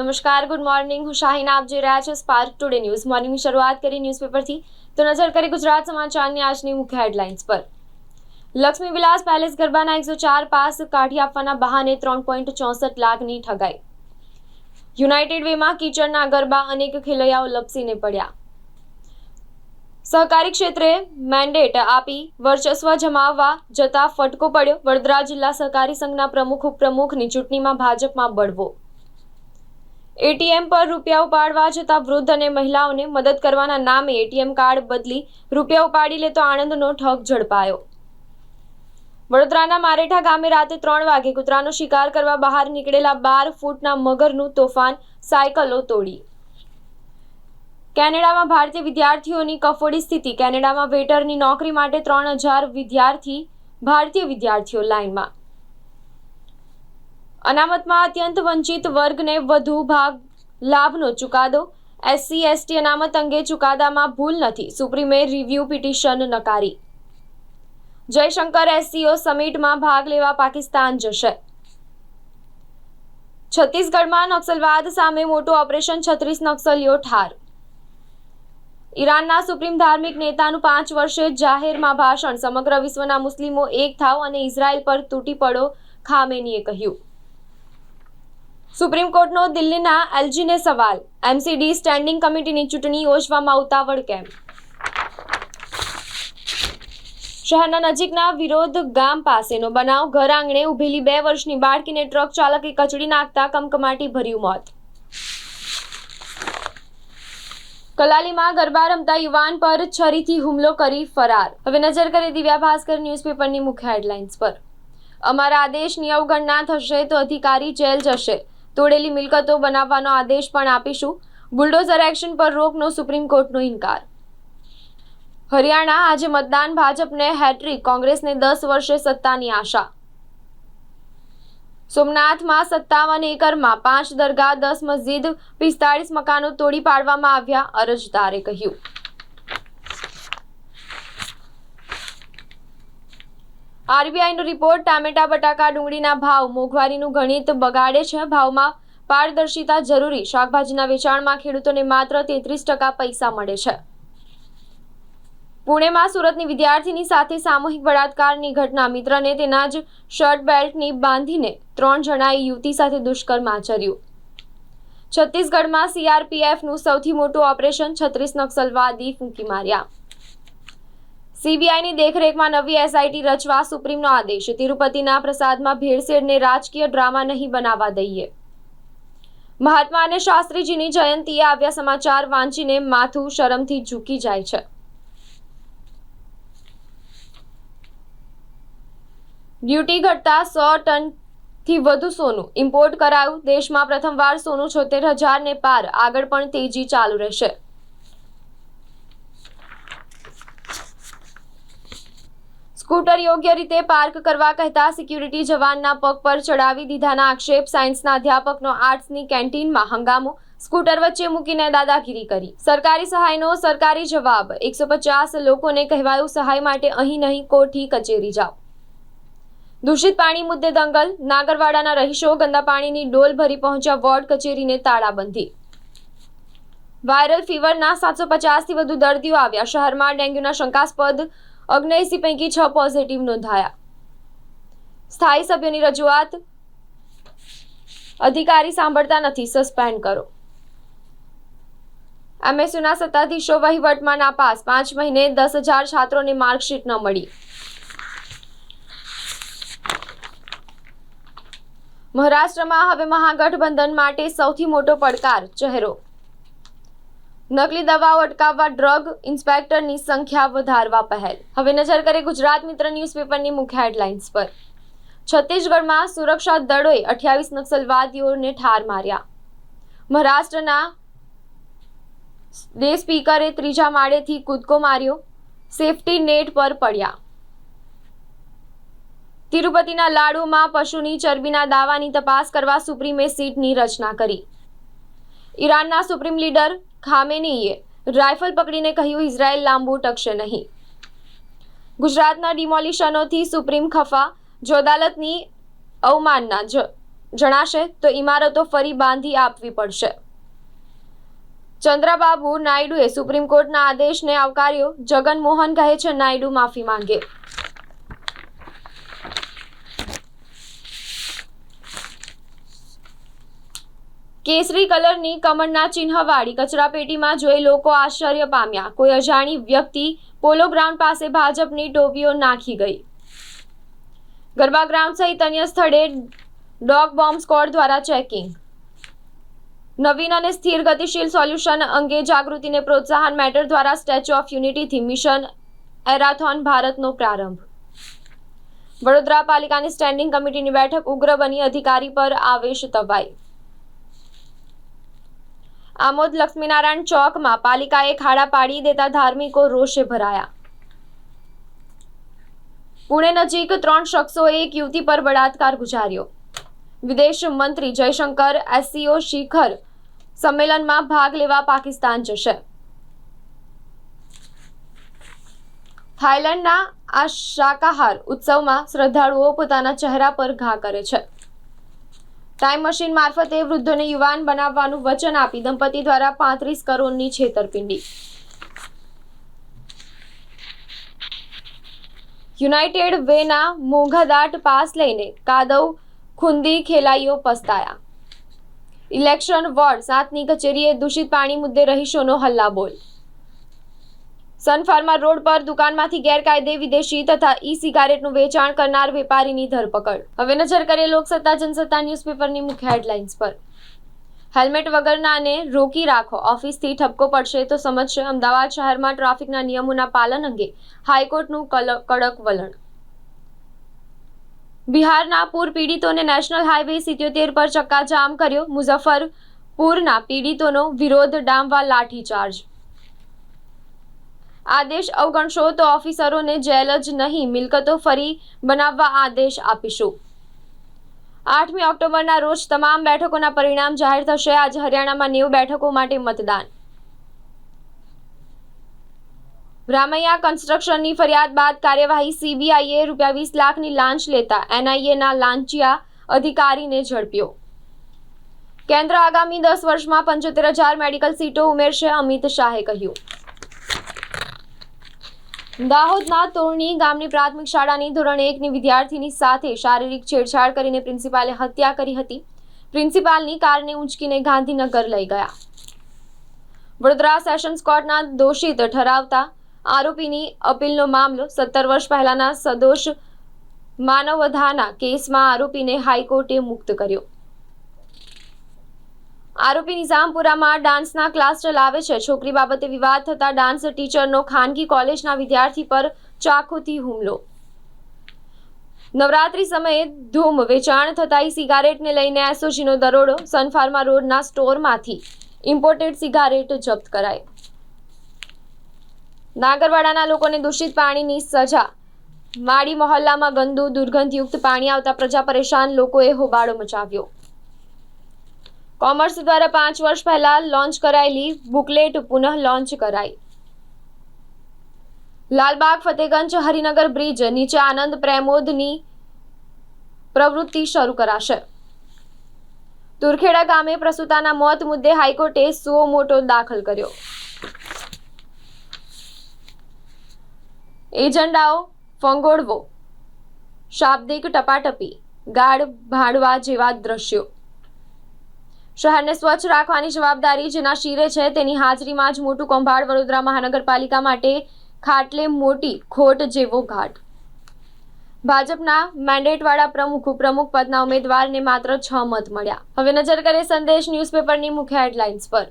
નમસ્કાર, good morning. હું શાહીન, આપ જોઈ રહ્યા છો સ્પાર્ક ટુડે ન્યૂઝ મોર્નિંગની શરૂઆત કરી ન્યૂઝપેપરથી તો નજર કરી ગુજરાત સમાચારની આજની મુખ્ય હેડલાઇન્સ પર. લક્ષ્મી વિલાસ પેલેસ ગરબાના એકસો ચાર પાસ કાઢી આપવાના બહાને ત્રણ પોઈન્ટ ચોસઠ લાખની ઠગાઈ. યુનાઇટેડ વેમાં કિચડના ગરબા અનેક ખેલૈયાઓ લપસીને પડ્યા. સહકારી ક્ષેત્રે મેન્ડેટ આપી વર્ચસ્વ જમાવવા જતા ફટકો પડ્યો. વડોદરા જિલ્લા સહકારી સંઘના પ્રમુખ ઉપપ્રમુખની ચૂંટણીમાં ભાજપમાં બળવો. એટીએમ પર રૂપિયા ઉપાડવા જતા વૃદ્ધ અને મહિલાઓને મદદ કરવાના નામે એટીએમ કાર્ડ બદલી રૂપિયા ઉપાડી લેતો આણંદનો ઠગ ઝડપાયો. વડોદરાના મારેઠા ગામે રાતે ત્રણ વાગે કૂતરાનો શિકાર કરવા બહાર નીકળેલા બાર ફૂટના મગરનું તોફાન સાયકલો તોડી. કેનેડામાં ભારતીય વિદ્યાર્થીઓની કફોડી સ્થિતિ. કેનેડામાં વેટરની નોકરી માટે ત્રણ હજાર વિદ્યાર્થી ભારતીય વિદ્યાર્થીઓ લાઇનમાં. અનામતમાં અત્યંત વંચિત વર્ગને વધુ ભાગ લાભનો ચુકાદો. એસસી, એસટી અનામત અંગે ચુકાદામાં ભૂલ નથી. સુપ્રીમે રિવ્યુ પિટિશન નકારી. જયશંકર એસસીઓ સમિટમાં ભાગ લેવા પાકિસ્તાન જશે. છત્તીસગઢમાં નક્સલવાદ સામે મોટું ઓપરેશન છત્રીસ નક્સલીઓ ઠાર. ઈરાનના સુપ્રીમ ધાર્મિક નેતાનું પાંચ વર્ષે જાહેરમાં ભાષણ. સમગ્ર વિશ્વના મુસ્લિમો એક થાવ અને ઇઝરાયલ પર તૂટી પડો, ખામેનીએ કહ્યું. સુપ્રીમ કોર્ટનો દિલ્હીના એલજીને સવાલ. એમસીડી સ્ટેન્ડિંગ કમિટીની ચૂંટણી યોજવામાં ઉતાવળ કેમ? શહેરના નજીકના વિરોધ ગામ પાસેનો બનાવ. ઘર આંગણે ઉભેલી બે વર્ષની બાળકીને ટ્રક ચાલકે કચડી નાખતા કમકમાટી ભર્યું મોત. કલાલીમાં ગરબા રમતા યુવાન પર છરીથી હુમલો કરી ફરાર. હવે નજર કરીએ દિવ્યા ભાસ્કર ન્યૂઝપેપરની મુખ્ય હેડલાઇન્સ પર. અમારા આદેશની અવગણના થશે તો અધિકારી જેલ જશે. તોડેલી મિલકતો બનાવવાનો આદેશ પણ આપીશું. બુલડોઝર એક્શન પર રોકનો સુપ્રીમ કોર્ટનો ઇનકાર. હરિયાણા આજે મતદાન ભાજપને હેટ્રિક, કોંગ્રેસને દસ વર્ષે સત્તાની આશા. સોમનાથમાં સત્તાવન એકરમાં પાંચ દરગાહ, દસ મસ્જિદ, પિસ્તાળીસ મકાનો તોડી પાડવામાં આવ્યા, અરજદારે કહ્યું. આરબીઆઈનો રિપોર્ટ, ટામેટા, બટાકા, ડુંગળીના ભાવ. મોંઘવારીનું ગણિત બગાડે છે. ભાવમાં પારદર્શિતા જરૂરી. શાકભાજીના વેચાણમાં ખેડૂતોને માત્ર તેત્રીસ ટકા પૈસા મળે છે. પુણેમાં સુરતની વિદ્યાર્થીની સાથે સામૂહિક બળાત્કારની ઘટના. મિત્રને તેના જ શર્ટ બેલ્ટની બાંધીને ત્રણ જણાએ યુવતી સાથે દુષ્કર્મ આચર્યું. છત્તીસગઢમાં સીઆરપીએફનું સૌથી મોટું ઓપરેશન છત્રીસ નક્સલવાદી ફૂંકી માર્યા. સીબીઆઈની દેખરેખમાં નવી એસઆઈટી રચવા સુપ્રીમનો આદેશ. તિરુપતિના પ્રસાદમાં ભેળસેળને રાજકીય ડ્રામા નહીં બનાવવા દઈએ. મહાત્મા અને શાસ્ત્રીજીની જયંતીએ આવ્યા સમાચાર વાંચીને માથું શરમથી ઝૂકી જાય છે. ડ્યુટી ઘટતા સો ટનથી વધુ સોનું ઇમ્પોર્ટ કરાયું. દેશમાં પ્રથમવાર સોનું છોતેર હજારને પાર. આગળ પણ તેજી ચાલુ રહેશે. સ્કૂટર યોગ્ય રીતે પાર્ક કરવા કહેતા સિક્યુરિટી જવાનના પગ પર ચડાવી દીધાના આક્ષેપ સાયન્સના અધ્યાપકનો આર્ટ્સની કેન્ટીનમાં હંગામો. સ્કૂટર વચ્ચે મૂકીને દાદાગીરી કરી. સરકારી સહાયનો સરકારી જવાબ. એકસો પચાસ લોકોને કહેવાયું સહાય માટે અહીં નહીં, કોઠી કચેરી જાઓ. દૂષિત પાણી મુદ્દે દંગલ. નાગરવાડાના રહીશો ગંદા પાણીની ડોલ ભરી પહોંચ્યા વોર્ડ કચેરીને તાળાબંધી. વાયરલ ફીવરના સાતસો પચાસથી વધુ દર્દીઓ આવ્યા. શહેરમાં ડેન્ગ્યુના શંકાસ્પદ ઓગણએસી પૈકી છ પોઝિટિવ નોંધાયા. સ્થાયી સભ્યોની રજૂઆત, અધિકારી સાંભળતા નથી સસ્પેન્ડ કરો. એમએસયુના સત્તાધીશો વહીવટમાં નાપાસ, પાંચ મહિને દસ હજાર છાત્રોને માર્કશીટ ન મળી. મહારાષ્ટ્રમાં હવે મહાગઠબંધન માટે સૌથી મોટો પડકાર, ચહેરો. નકલી દવાઓ અટકાવવા ડ્રગ ઇન્સ્પેક્ટરની સંખ્યા વધારવા પહેલ. હવે નજર કરીએ ગુજરાત મિત્ર ન્યૂઝપેપરની મુખ્ય હેડલાઇન્સ પર. છત્તીસગઢમાં સુરક્ષા દળોએ અઠ્યાવીસ નક્સલવાદીઓને ઠાર માર્યા. મહારાષ્ટ્રના ડે સ્પીકરે ત્રીજા માળેથી કૂદકો માર્યો. સેફટી નેટ પર પડ્યા. તિરુપતિના લાડુમાં પશુની ચરબીના દાવાની તપાસ કરવા સુપ્રીમે સીટની રચના કરી. ઈરાનના સુપ્રીમ લીડર ખામેનીએ રાઇફલ પકડીને કહ્યું, ઇઝરાયલ લાંબુ ટકશે નહીં. ગુજરાતના ડિમોલિશનોથી સુપ્રીમ ખફા જો અદાલતની અવમાનના જણાશે તો ઇમારતો ફરી બાંધી આપવી પડશે. ચંદ્રબાબુ નાયડુએ સુપ્રીમ કોર્ટના આદેશને આવકાર્યો. જગનમોહન કહે છે, નાયડુ માફી માંગે. કેસરી કલરની કમળના ચિહ્નવાળી કચરાપેટીમાં જોઈ લોકો આશ્ચર્ય પામ્યા. કોઈ અજાણી વ્યક્તિ પોલો ગ્રાઉન્ડ પાસે ભાજપની ટોપીઓ નાખી ગઈ. ગરબા ગ્રાઉન્ડ સહિત અન્ય સ્થળે ડોગ બોમ્બ સ્કોડ દ્વારા ચેકિંગ. નવીન અને સ્થિર ગતિશીલ સોલ્યુશન અંગે જાગૃતિને પ્રોત્સાહન મેટર દ્વારા સ્ટેચ્યુ ઓફ યુનિટીથી મિશન એરાથોન ભારતનો પ્રારંભ. વડોદરા પાલિકાની સ્ટેન્ડિંગ કમિટીની બેઠક ઉગ્ર બની અધિકારી પર આવેશ તવાઈ આમોદ લક્ષ્મીનારાયણ ચોકમાં પાલિકાએ ખાડા પાડી દેતા ધાર્મિકો રોષે ભરાયા. પુણે નજીક ત્રણ શખ્સોએ એક યુવતી પર બળાત્કાર ગુજાર્યો. વિદેશ મંત્રી જયશંકર, એસસીઓ શિખર સંમેલનમાં ભાગ લેવા પાકિસ્તાન જશે. થાઈલેન્ડના આ શાકાહાર ઉત્સવમાં શ્રદ્ધાળુઓ પોતાના ચહેરા પર ઘા કરે છે. ટાઈમ મશીન મારફતે વૃદ્ધોને યુવાન બનાવવાનું વચન આપી દંપતી દ્વારા પાંત્રીસ કરોડની છેતરપિંડી. યુનાઇટેડ વેના મોંઘાદાટ પાસ લઈને કાદવ ખુંદી ખેલાઈઓ પસ્તાયા. ઇલેક્શન વોર્ડ, સાતની કચેરીએ દૂષિત પાણી મુદ્દે રહીશોનો હલ્લાબોલ સનફાર્મા રોડ પર દુકાનમાંથી ગેરકાયદે વિદેશી તથા ઈ સિગારેટનું વેચાણ કરનાર વેપારીની ધરપકડ. હવે નજર કરીએ લોકસત્તા, જનસત્તા ન્યૂઝપેપરની મુખ્ય હેડલાઇન્સ પર. હેલ્મેટ વગરનાને રોકી રાખો. ઓફિસથી ઠપકો પડશે તો સમજશે. અમદાવાદ શહેરમાં ટ્રાફિકના નિયમોના પાલન અંગે હાઈકોર્ટનું કડક વલણ. બિહારના પૂર પીડિતોને નેશનલ હાઈવે સિત્યોતેર પર ચક્કાજામ કર્યો મુઝફ્ફરપુરના પીડિતોનો વિરોધ ડામવા લાઠીચાર્જ. આદેશ અવગણશો તો ઓફિસરોને જેલ જ નહીં, મિલકતો ફરી બનાવવા આદેશ આપીશું. આઠમી ઓક્ટોબરના રોજ તમામ બેઠકોના પરિણામ જાહેર થશે. આજે હરિયાણામાં નેવું બેઠકો માટે મતદાન. રામૈયા કન્સ્ટ્રક્શનની ફરિયાદ બાદ કાર્યવાહી સીબીઆઈએ રૂપિયા વીસ લાખની લાંચ લેતા એનઆઈએના લાંચિયા અધિકારીને ઝડપ્યો. કેન્દ્ર આગામી દસ વર્ષમાં પંચોતેર હજાર મેડિકલ સીટો ઉમેરશે, અમિત શાહે કહ્યું. દાહોદના તોરણી ગામની પ્રાથમિક શાળાની ધોરણ એકની વિદ્યાર્થીની સાથે શારીરિક છેડછાડ કરીને પ્રિન્સિપાલે હત્યા કરી હતી. પ્રિન્સિપાલની કારને ઉંચકીને ગાંધીનગર લઈ ગયા. વડોદરા સેશન્સ કોર્ટના દોષિત ઠરાવતા આરોપીની અપીલનો મામલો સત્તર વર્ષ પહેલાના સદોષ માનવધાના કેસમાં આરોપીને હાઈકોર્ટે મુક્ત કર્યો. આરોપી નિઝામપુરામાં ડાન્સના ક્લાસ ચલાવે છે. છોકરી બાબતે વિવાદ થતા ડાન્સ ટીચરનો ખાનગી કોલેજના વિદ્યાર્થી પર ચાકુથી હુમલો. નવરાત્રી સમયે ધૂમ વેચાણ થતા સિગારેટને લઈને એસઓજીનો દરોડો સનફાર્મા રોડના સ્ટોરમાંથી. ઇમ્પોર્ટેડ સિગારેટ જપ્ત કરાઈ નાગરવાડાના લોકોને દૂષિત પાણીની સજા. માડી મહોલ્લામાં ગંદુ દુર્ગંધયુક્ત પાણી આવતા પ્રજા પરેશાન. લોકોએ હોબાળો મચાવ્યો. કોમર્સ દ્વારા પાંચ વર્ષ પહેલા લોન્ચ કરાયેલી બુકલેટ પુનઃ લોન્ચ કરાઈ. લાલબાગ, ફતેગંજ, હરિનગર બ્રિજ નીચે આનંદ પ્રેમોદની પ્રવૃત્તિ શરૂ કરાશે. તુરખેડા ગામે પ્રસૂતાના મોત મુદ્દે હાઈકોર્ટે સુઓ મોટો દાખલ કર્યો. એજન્ડાઓ ફંગોળવો, શાબ્દિક ટપાટપી, ગાઢ ભાડવા જેવા દ્રશ્યો. શહેરને સ્વચ્છ રાખવાની જવાબદારી જેના શિરે છે તેની હાજરીમાં જ મોટું કૌભાંડ વડોદરા મહાનગરપાલિકા માટે ખાટલે મોટી ખોટ જેવો ઘાટ. ભાજપના મેન્ડેટવાળા પ્રમુખ, ઉપપ્રમુખ પદના ઉમેદવારને માત્ર છ મત મળ્યા. હવે નજર કરીએ સંદેશ ન્યૂઝપેપરની મુખ્ય હેડલાઇન્સ પર.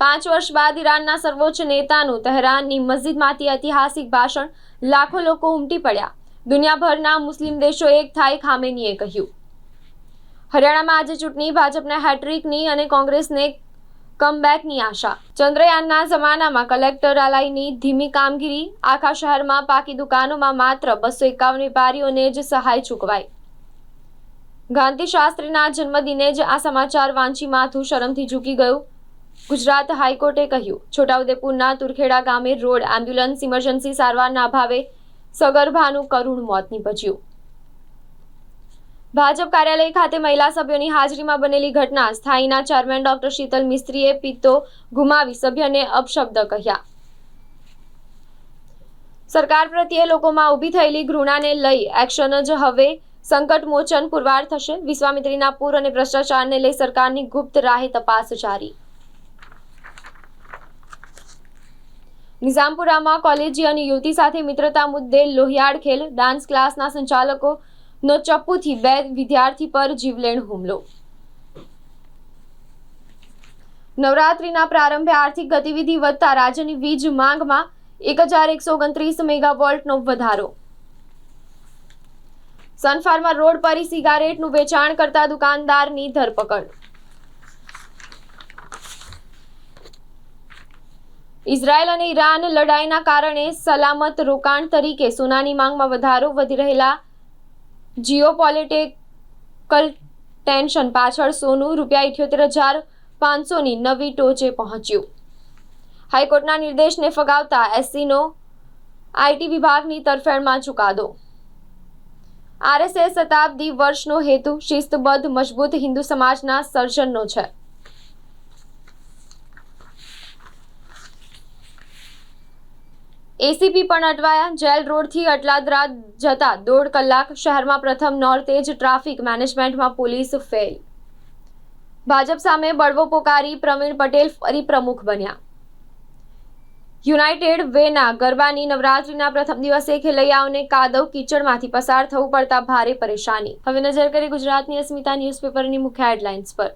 પાંચ વર્ષ બાદ ઈરાનના સર્વોચ્ચ નેતાનું તહેરાનની મસ્જિદમાંથી ઐતિહાસિક ભાષણ લાખો લોકો ઉમટી પડ્યા. દુનિયાભરના મુસ્લિમ દેશો એક થાય ખામેનીએ કહ્યું. હરિયાણામાં આજે ચૂંટણી ભાજપને હેટ્રિકની અને કોંગ્રેસને કમબેકની આશા. ચંદ્રયાનના જમાનામાં કલેક્ટર અલાઈની ધીમી કામગીરી. આખા શહેરમાં પાકી દુકાનોમાં માત્ર બસો એકાવન વેપારીઓને જ સહાય ચૂકવાઈ. ગાંધી શાસ્ત્રીના જન્મદિને જ આ સમાચાર વાંચી માથું શરમથી ઝૂકી ગયું. ગુજરાત હાઈકોર્ટે કહ્યું, છોટાઉદેપુરના તુરખેડા ગામે રોડ એમ્બ્યુલન્સ ઇમરજન્સી સારવારના અભાવે સગર્ભાનું કરુણ મોત નીપજ્યું. ભાજપ કાર્યાલય ખાતે મહિલા સભ્યોની હાજરીમાં બનેલી ઘટના સ્થાયીના ચેરમેન ડોક્ટર શીતલ મિસ્ત્રીએ પિત્તો ગુમાવી સભ્યને અપશબ્દ કહ્યા. સરકાર પ્રત્યે લોકોમાં ઊભી થયેલી ઘૃણાને લઈ એક્શન જ હવે સંકટ મોચન પુરવાર થશે. વિશ્વામિત્રીના પૂર અને ભ્રષ્ટાચારને લઈ સરકારની ગુપ્ત રાહે તપાસ જારી. નિઝામપુરામાં કોલેજીયન યુવતી સાથે મિત્રતા મુદ્દે લોહિયાળ ખેલ. ડાન્સ ક્લાસના સંચાલકો નો ચપ્પુથી બે વિદ્યાર્થી પર જીવલેણ હુમલો. નવરાત્રીના પ્રારંભે આર્થિક ગતિવિધિ વધતા રાજ્યની વીજ માંગમાં એક હજાર એકસો ઓગણત્રીસ મેગાવોલ્ટનો વધારો. સનફાર્મા રોડ પર સિગારેટનું વેચાણ કરતા દુકાનદારની ધરપકડ. ઇઝરાયલ અને ઈરાન લડાઈના કારણે સલામત રોકાણ તરીકે સોનાની માંગમાં વધારો વધી રહેલા જીઓપોલિટિકલ ટેન્શન પાછળ સોનું રૂપિયા ઇઠ્યોતેર હજાર પાંચસોની નવી ટોચે પહોંચ્યું. હાઈકોર્ટના નિર્દેશને ફગાવતા એસસીનો આઈટી વિભાગની તરફેણમાં ચુકાદો. આરએસએસ શતાબ્દી વર્ષનો હેતુ શિસ્તબદ્ધ મજબૂત હિન્દુ સમાજના સર્જનનો છે. એસીપી પણ અટવાયા. જેલ રોડથી અટલાદરા જતા દોઢ કલાક શહેરમાં પ્રથમ નોર્તેજ ટ્રાફિક મેનેજમેન્ટમાં પોલીસ ફેલ. ભાજપ સામે બળવો પોકારી પ્રવીણ પટેલ ફરી પ્રમુખ બન્યા. યુનાઇટેડ વેના ગરબાની નવરાત્રીના પ્રથમ દિવસે ખેલૈયાઓને કાદવ કીચડમાંથી પસાર થવું પડતા ભારે પરેશાની. હવે નજર કરી ગુજરાતની અસ્મિતા ન્યૂઝપેપરની મુખ્ય હેડલાઇન્સ પર.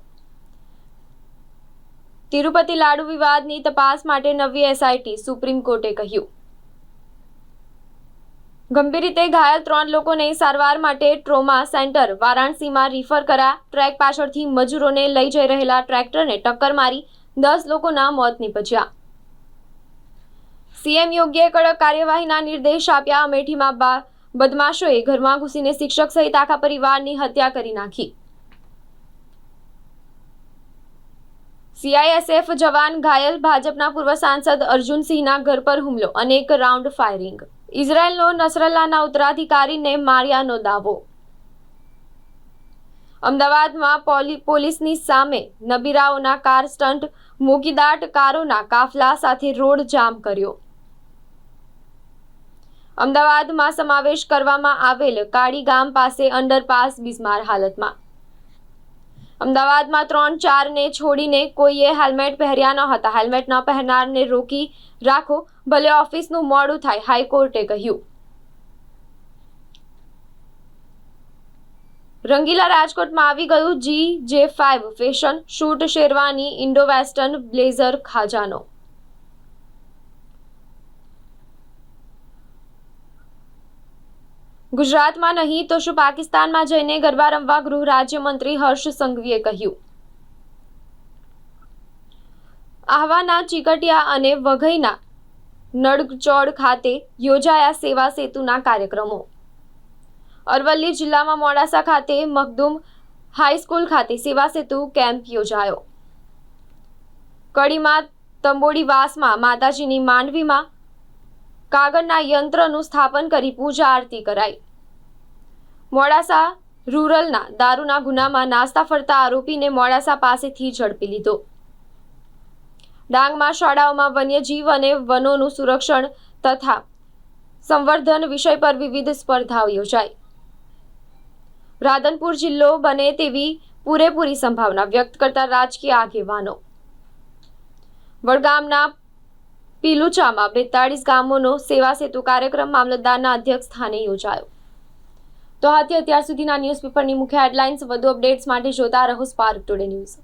તિરુપતિ લાડુ વિવાદની તપાસ માટે નવી એસઆઈટી સુપ્રીમ કોર્ટે કહ્યું. ગંભીર રીતે ઘાયલ ત્રણ લોકોને સારવાર માટે ટ્રોમા સેન્ટર વારાણસીમાં રિફર કરા ટ્રેક પાછળથી મજૂરોને લઈ જઈ રહેલા ટ્રેક્ટરને ટક્કર મારી દસ લોકોના મોત નીપજ્યા. સીએમ યોગ્ય કડક કાર્યવાહીના નિર્દેશ આપ્યા. અમેઠીમાં બદમાશોએ ઘરમાં ઘૂસીને શિક્ષક સહિત આખા પરિવારની હત્યા કરી નાખી. સીઆઈએસએફ જવાન ઘાયલ. ભાજપના પૂર્વ સાંસદ અર્જુનસિંહના ઘર પર હુમલો. અનેક રાઉન્ડ ફાયરિંગ. ઇઝરાયેલનો નસરલ્લાના ઉત્તરાધિકારીને માર્યાનો દાવો. અમદાવાદમાં પોલી- પોલીસની સામે નબીરાઓના કાર સ્ટન્ટ મોગીદાટ કારોના કાફલા સાથે રોડ જામ કર્યો. અમદાવાદમાં સમાવેશ કરવામાં આવેલ કાળી ગામ પાસે અંડરપાસ બિસ્માર હાલતમાં. અમદાવાદમાં ત્રણ ચારને છોડીને કોઈએ હેલ્મેટ પહેર્યા ન હતા. હેલ્મેટ ન પહેરનારને રોકી રાખો, ભલે ઓફિસનું મોડું થાય, હાઈકોર્ટે કહ્યું. રંગીલા રાજકોટમાં આવી ગયું G J five fashion shoot sherwani Indo western blazer ખાજાનો. ગુજરાતમાં નહીં તો શું પાકિસ્તાનમાં જઈને ગરબા રમવા ગૃહ રાજ્યમંત્રી હર્ષ સંઘવીએ કહ્યું? આહવાના ચીકટિયા અને વઘઈના નડચોડ ખાતે યોજાયા સેવા સેતુના કાર્યક્રમો. અરવલ્લી જિલ્લામાં મોડાસા ખાતે મખદુમ હાઈસ્કૂલ ખાતે સેવા સેતુ કેમ્પ યોજાયો. કડીમાં તંબોડીવાસમાં માતાજીની માંડવીમાં કાગળના યંત્રનું સ્થાપન કરી પૂજા આરતી કરાઈ. મોડાસા રૂરલના દારૂના ગુનામાં નાસ્તા ફરતા આરોપીને મોડાસા પાસેથી ઝડપી લીધો. ડાંગમાં શાળાઓમાં વન્યજીવ અને વનોનું સુરક્ષણ તથા સંવર્ધન વિષય પર વિવિધ સ્પર્ધાઓ યોજાઈ. રાધનપુર જિલ્લો બને તેવી પૂરેપૂરી સંભાવના વ્યક્ત કરતા રાજકીય આગેવાનો. વડગામના પીલુચામાં બેતાળીસ ગામોનો સેવા સેતુ કાર્યક્રમ મામલતદારના અધ્યક્ષ સ્થાને યોજાયો. તો હાથી, અત્યાર સુધીના ન્યૂઝપેપરની મુખ્ય હેડલાઇન્સ વધુ અપડેટ્સ માટે જોતા રહો સ્પાર્ક ટુડે ન્યૂઝ.